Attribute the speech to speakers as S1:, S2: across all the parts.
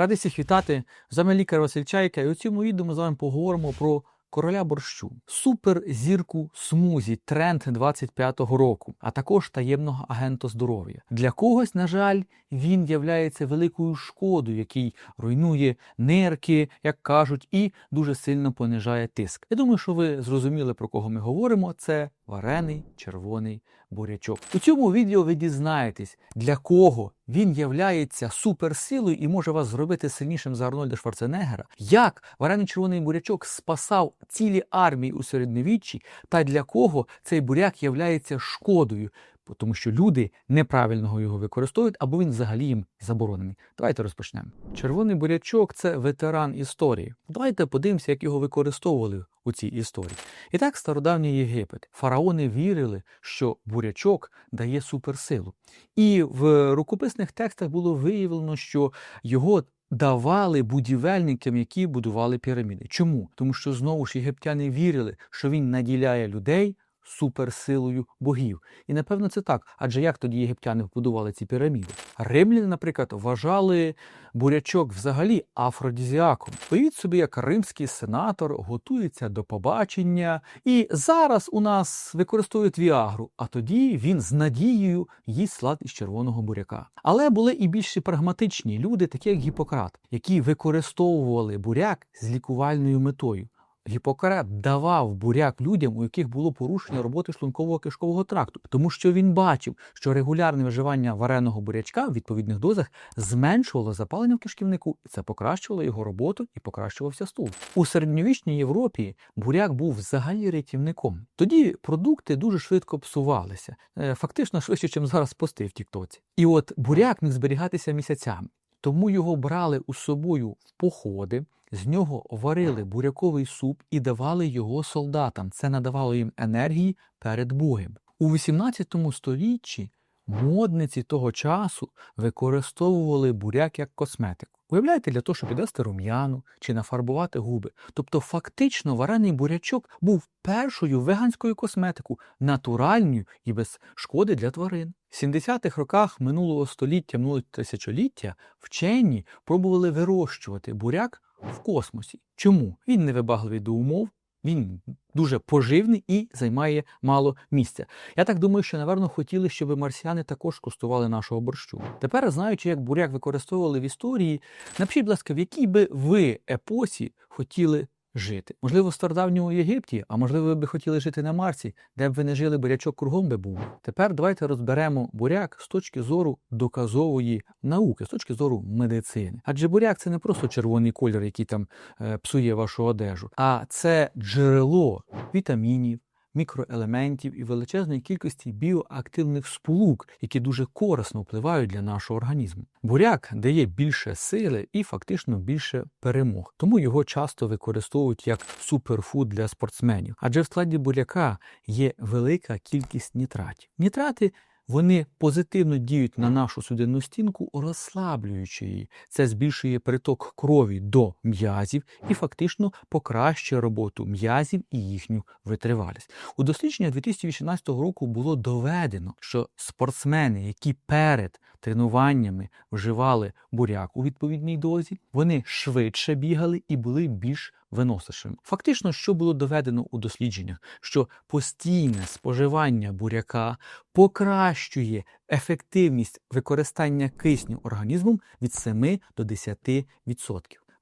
S1: Радий всіх вітати. З вами лікар Василь Чайка, і у цьому відео ми з вами поговоримо про короля борщу, суперзірку смузі, тренд 25-го року, а також таємного агента здоров'я. Для когось, на жаль, він являється великою шкодою, який руйнує нирки, як кажуть, і дуже сильно понижає тиск. Я думаю, що ви зрозуміли про кого ми говоримо. Це варений червоний бурячок. У цьому відео ви дізнаєтесь, для кого він являється суперсилою і може вас зробити сильнішим за Арнольда Шварценеггера, як варений червоний бурячок спасав цілі армії у середньовіччі, та для кого цей буряк являється шкодою, тому що люди неправильно його використовують або він взагалі їм заборонений. Давайте розпочнемо. Червоний бурячок це ветеран історії. Давайте подивимося, як його використовували у цій історії. І так, стародавній Єгипет. Фараони вірили, що бурячок дає суперсилу. І в рукописних текстах було виявлено, що його давали будівельникам, які будували піраміди. Чому? Тому що знову ж єгиптяни вірили, що він наділяє людей суперсилою богів. І напевно це так. Адже як тоді єгиптяни побудували ці піраміди? Римляни, наприклад, вважали бурячок взагалі афродізіаком. Уявіть собі, як римський сенатор готується до побачення, і зараз у нас використовують віагру, а тоді він з надією їсть слад із червоного буряка. Але були і більш прагматичні люди, такі як Гіппократ, які використовували буряк з лікувальною метою. Гіппократ давав буряк людям, у яких було порушення роботи шлункового кишкового тракту, тому що він бачив, що регулярне вживання вареного бурячка в відповідних дозах зменшувало запалення в кишківнику, і це покращувало його роботу і покращувався стул. У середньовічній Європі буряк був взагалі рятівником. Тоді продукти дуже швидко псувалися, е, фактично швидше, ніж зараз пости в Тіктоці. І от буряк міг зберігатися місяцями. Тому його брали у собою в походи, з нього варили буряковий суп і давали його солдатам. Це надавало їм енергії перед боєм. У 18 столітті модниці того часу використовували буряк як косметику. Уявляєте, для того, щоб підвести рум'яну чи нафарбувати губи. Тобто, фактично, варений бурячок був першою веганською косметикою, натуральною і без шкоди для тварин. В 70-х роках минулого століття, минулого тисячоліття вчені пробували вирощувати буряк в космосі. Чому? Він не вибагливий до умов, він дуже поживний і займає мало місця. Я так думаю, що, напевно, хотіли, щоб марсіани також кустували нашого борщу. Тепер, знаючи, як буряк використовували в історії, напишіть, будь ласка, в якій би ви епосі хотіли жити? Можливо, в стародавньому Єгипті, а можливо, ви би хотіли жити на Марсі, де б ви не жили, бурячок кругом би був. Тепер давайте розберемо буряк з точки зору доказової науки, з точки зору медицини. Адже буряк це не просто червоний кольор, який там е, псує вашу одежу, а це джерело вітамінів. Мікроелементів і величезної кількості біоактивних сполук, які дуже корисно впливають для нашого організму. Буряк дає більше сили і фактично більше перемог, тому його часто використовують як суперфуд для спортсменів. Адже в складі буряка є велика кількість нітратів. Нітрати вони позитивно діють на нашу судинну стінку, розслаблюючи її. Це збільшує приток крові до м'язів і фактично покращує роботу м'язів і їхню витривалість. У дослідженні 2018 року було доведено, що спортсмени, які перед тренуваннями вживали буряк у відповідній дозі, вони швидше бігали і були більш виносишими. Фактично, що було доведено у дослідженнях, що постійне споживання буряка покращує ефективність використання кисню організмом від 7 до 10%.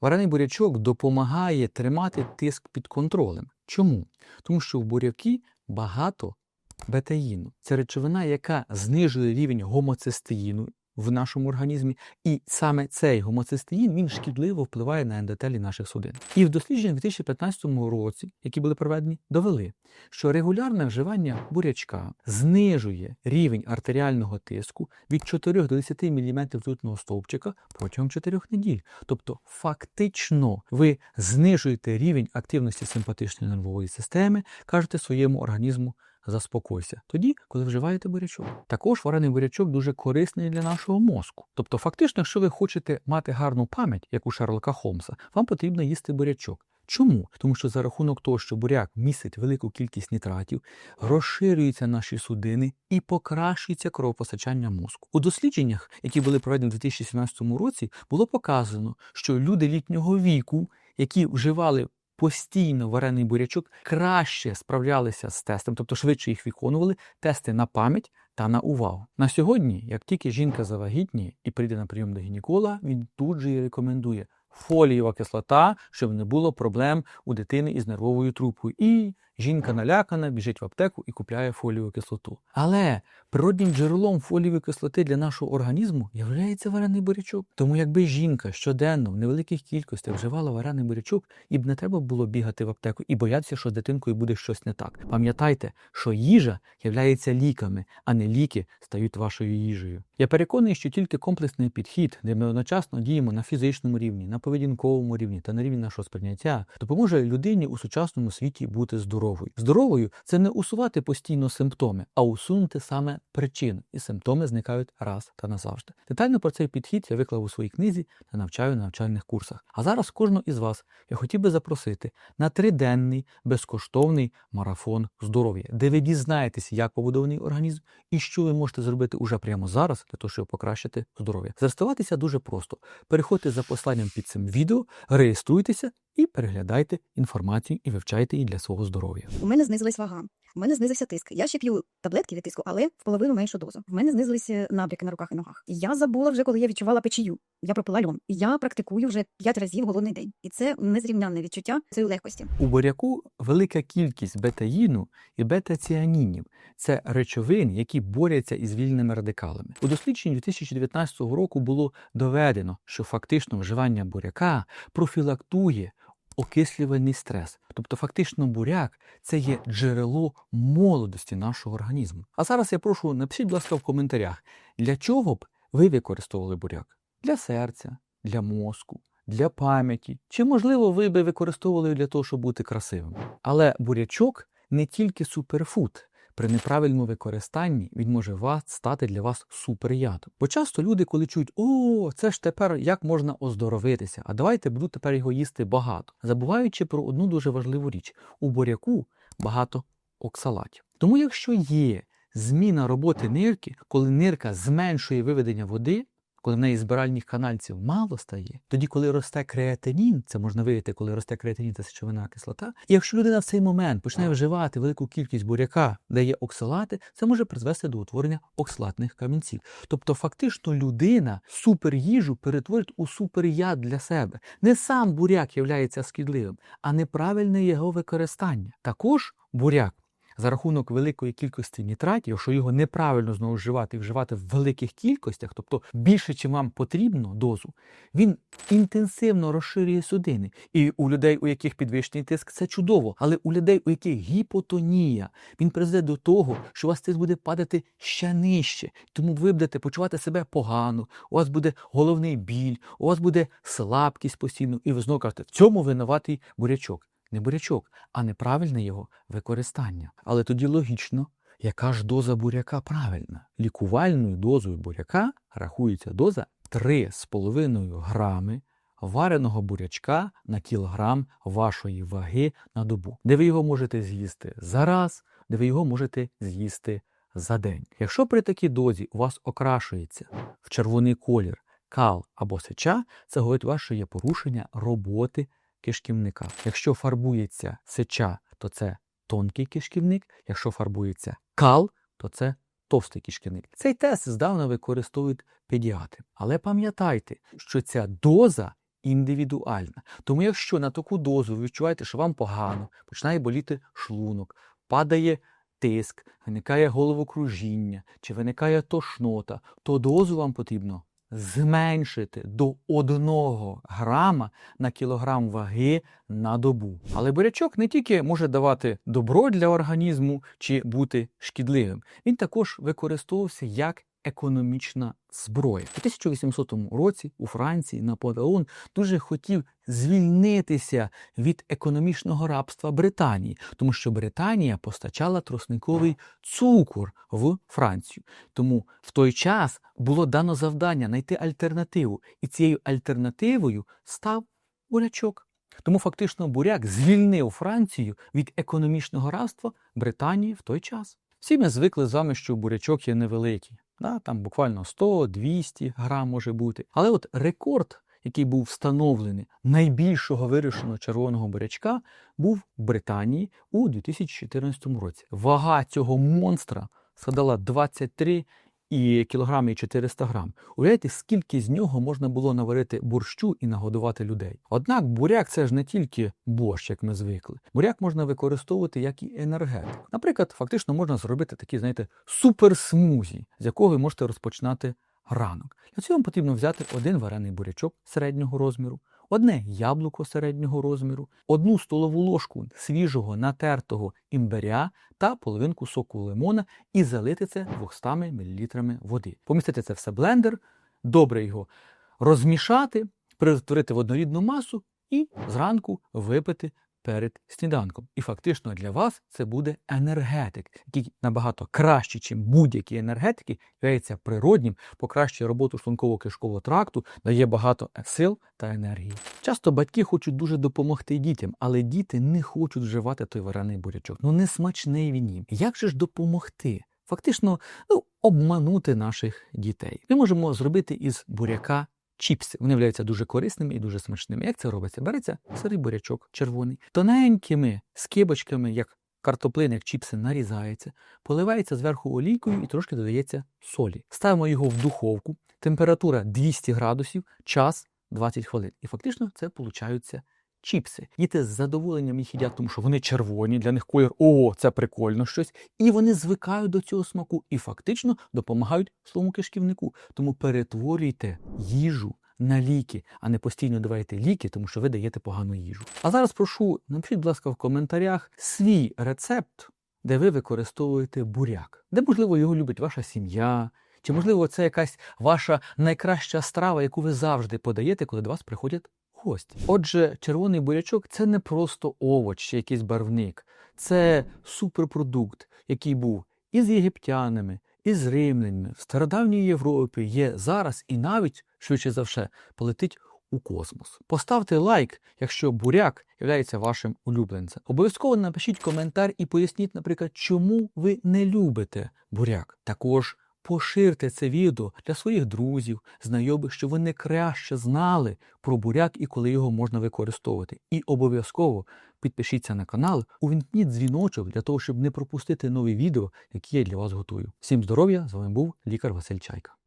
S1: Варений бурячок допомагає тримати тиск під контролем. Чому? Тому що в бурякі багато бетаїну. Це речовина, яка знижує рівень гомоцистеїну в нашому організмі, і саме цей гомоцистеїн він шкідливо впливає на ендотелі наших судин. І в дослідженні в 2015 році, які були проведені, довели, що регулярне вживання бурячка знижує рівень артеріального тиску від 4 до 10 мм ртутного стовпчика протягом 4 неділь. Тобто, фактично, ви знижуєте рівень активності симпатичної нервової системи, кажете своєму організму заспокойся. Тоді, коли вживаєте бурячок. Також варений бурячок дуже корисний для нашого мозку. Тобто, фактично, якщо ви хочете мати гарну пам'ять, як у Шерлока Холмса, вам потрібно їсти бурячок. Чому? Тому що за рахунок того, що буряк містить велику кількість нітратів, розширюються наші судини і покращується кровопостачання мозку. У дослідженнях, які були проведені у 2017 році, було показано, що люди літнього віку, які вживали постійно варений бурячок, краще справлялися з тестом, тобто швидше їх виконували, тести на пам'ять та на увагу. На сьогодні, як тільки жінка завагітніє і прийде на прийом до гінеколога, він тут же її рекомендує фолієва кислота, щоб не було проблем у дитини із нервовою трубкою. І жінка налякана, біжить в аптеку і купляє фолієву кислоту. Але природнім джерелом фолієвої кислоти для нашого організму є варений бурячок. Тому якби жінка щоденно в невеликих кількостях вживала варений бурячок, і б не треба було бігати в аптеку і боятися, що з дитинкою буде щось не так. Пам'ятайте, що їжа являється ліками, а не ліки стають вашою їжею. Я переконаний, що тільки комплексний підхід, де ми одночасно діємо на фізичному рівні, на поведінковому рівні та на рівні нашого сприйняття, допоможе людині у сучасному світі бути здоровою. Здоровою це не усувати постійно симптоми, а усунути саме причину, і симптоми зникають раз та назавжди. Детально про цей підхід я виклав у своїй книзі та навчаю на навчальних курсах. А зараз кожного із вас я хотів би запросити на триденний безкоштовний марафон здоров'я, де ви дізнаєтеся, як побудований організм і що ви можете зробити уже прямо зараз для того, щоб покращити здоров'я. Зареєструватися дуже просто. Переходьте за посланням під цим відео, реєструйтеся і переглядайте інформацію і вивчайте її для свого здоров'я.
S2: У мене знизилась вага, у мене знизився тиск. Я ще п'ю таблетки від тиску, але в половину меншу дозу. В мене знизилися набряки на руках і ногах. Я забула вже, коли я відчувала печію. Я пропила льон. Я практикую вже 5 разів голодний день. І це незрівнянне відчуття цієї легкості.
S1: У буряку велика кількість бетаїну і бета-ціанінів. Це речовин, які борються із вільними радикалами. У дослідженні 2019 року було доведено, що фактично вживання буряка профілактує окислювальний стрес. Тобто, фактично, буряк це є джерело молодості нашого організму. А зараз я прошу напишіть, будь ласка, в коментарях, для чого б ви використовували буряк? Для серця, для мозку, для пам'яті. Чи, можливо, ви би використовували для того, щоб бути красивим? Але бурячок не тільки суперфуд. При неправильному використанні він може стати для вас суперядом. Бо часто люди, коли чують, о, це ж тепер як можна оздоровитися, а давайте буду тепер його їсти багато, забуваючи про одну дуже важливу річ: у буряку багато оксалатів. Тому, якщо є зміна роботи нирки, коли нирка зменшує виведення води, коли в неї збиральних канальців мало стає, тоді, коли росте креатинін, це можна виявити, коли росте креатинін та сечовина кислота. І якщо людина в цей момент почне вживати велику кількість буряка, де є оксалати, це може призвести до утворення оксалатних камінців. Тобто, фактично, людина суперїжу перетворить у суперяд для себе. Не сам буряк є шкідливим, а неправильне його використання. Також буряк за рахунок великої кількості нітратів, якщо його неправильно знову вживати і вживати в великих кількостях, тобто більше, чим вам потрібно дозу, він інтенсивно розширює судини. І у людей, у яких підвищений тиск, це чудово. Але у людей, у яких гіпотонія, він призведе до того, що у вас тиск буде падати ще нижче. Тому ви будете почувати себе погано, у вас буде головний біль, у вас буде слабкість постійно, і ви знову кажете, в цьому винуватий бурячок не бурячок, а неправильне його використання. Але тоді логічно, яка ж доза буряка правильна? Лікувальною дозою буряка рахується доза 3,5 грами вареного бурячка на кілограм вашої ваги на добу, де ви його можете з'їсти за раз, де ви його можете з'їсти за день. Якщо при такій дозі у вас окрашується в червоний колір кал або сеча, це говорить що є порушення роботи кишківника. Якщо фарбується сеча, то це тонкий кишківник, якщо фарбується кал, то це товстий кишківник. Цей тест здавна використовують педіатри. Але пам'ятайте, що ця доза індивідуальна. Тому якщо на таку дозу ви відчуваєте, що вам погано, починає боліти шлунок, падає тиск, виникає головокружіння чи виникає тошнота, то дозу вам потрібно зменшити до 1 грама на кілограм ваги на добу. Але бурячок не тільки може давати добро для організму чи бути шкідливим, він також використовувався як економічна зброя. У 1800 році у Франції Наполеон дуже хотів звільнитися від економічного рабства Британії, тому що Британія постачала тросниковий цукор в Францію. Тому в той час було дано завдання знайти альтернативу, і цією альтернативою став бурячок. Тому фактично буряк звільнив Францію від економічного рабства Британії в той час. Всі ми звикли з вами, що бурячок є невеликий. Да? Там буквально 100-200 грам може бути. Але от рекорд, який був встановлений найбільшого вирішеного червоного бурячка, був в Британії у 2014 році. Вага цього монстра складала 23 і кілограми і 400 грам. Уявляєте, скільки з нього можна було наварити борщу і нагодувати людей. Однак буряк це ж не тільки борщ, як ми звикли. Буряк можна використовувати як і енергетик. Наприклад, фактично можна зробити такі, знаєте, суперсмузі, з якого ви можете розпочинати ранок. Для цього вам потрібно взяти один варений бурячок середнього розміру, одне яблуко середнього розміру, одну столову ложку свіжого натертого імбиря та половинку соку лимона і залити це 200 мл води. Помістити це все в блендер, добре його розмішати, перетворити в однорідну масу і зранку випити перед сніданком. І фактично для вас це буде енергетик, який набагато кращий, ніж будь-які енергетики, є природнім, покращує роботу шлунково-кишкового тракту, дає багато сил та енергії. Часто батьки хочуть дуже допомогти дітям, але діти не хочуть вживати той варений бурячок. Ну не смачний він їм. Як же ж допомогти? Фактично, ну, обманути наших дітей. Ми можемо зробити із буряка чіпси. Вони являються дуже корисними і дуже смачними. Як це робиться? Береться сирий бурячок червоний, тоненькими скибочками, як картоплин, як чіпси, нарізається, поливається зверху олійкою і трошки додається солі. Ставимо його в духовку, температура 200 градусів, час 20 хвилин. І фактично це получаються чіпси. Діти з задоволенням їх їдять, тому що вони червоні, для них колір о, це прикольно щось. І вони звикають до цього смаку і фактично допомагають своєму кишківнику. Тому перетворюйте їжу на ліки, а не постійно давайте ліки, тому що ви даєте погану їжу. А зараз прошу, напишіть, будь ласка, в коментарях свій рецепт, де ви використовуєте буряк, де, можливо, його любить ваша сім'я. Чи, можливо, це якась ваша найкраща страва, яку ви завжди подаєте, коли до вас приходять гості. Отже, червоний бурячок це не просто овоч чи якийсь барвник, це суперпродукт, який був і з єгиптянами, і з римлянами в стародавній Європі є зараз і навіть швидше за все полетить у космос. Поставте лайк, якщо буряк є вашим улюбленцем. Обов'язково напишіть коментар і поясніть, наприклад, чому ви не любите буряк. Також поширте це відео для своїх друзів, знайомих, щоб вони краще знали про буряк і коли його можна використовувати. І обов'язково підпишіться на канал, увімкніть дзвіночок для того, щоб не пропустити нові відео, які я для вас готую. Всім здоров'я! З вами був лікар Василь Чайка.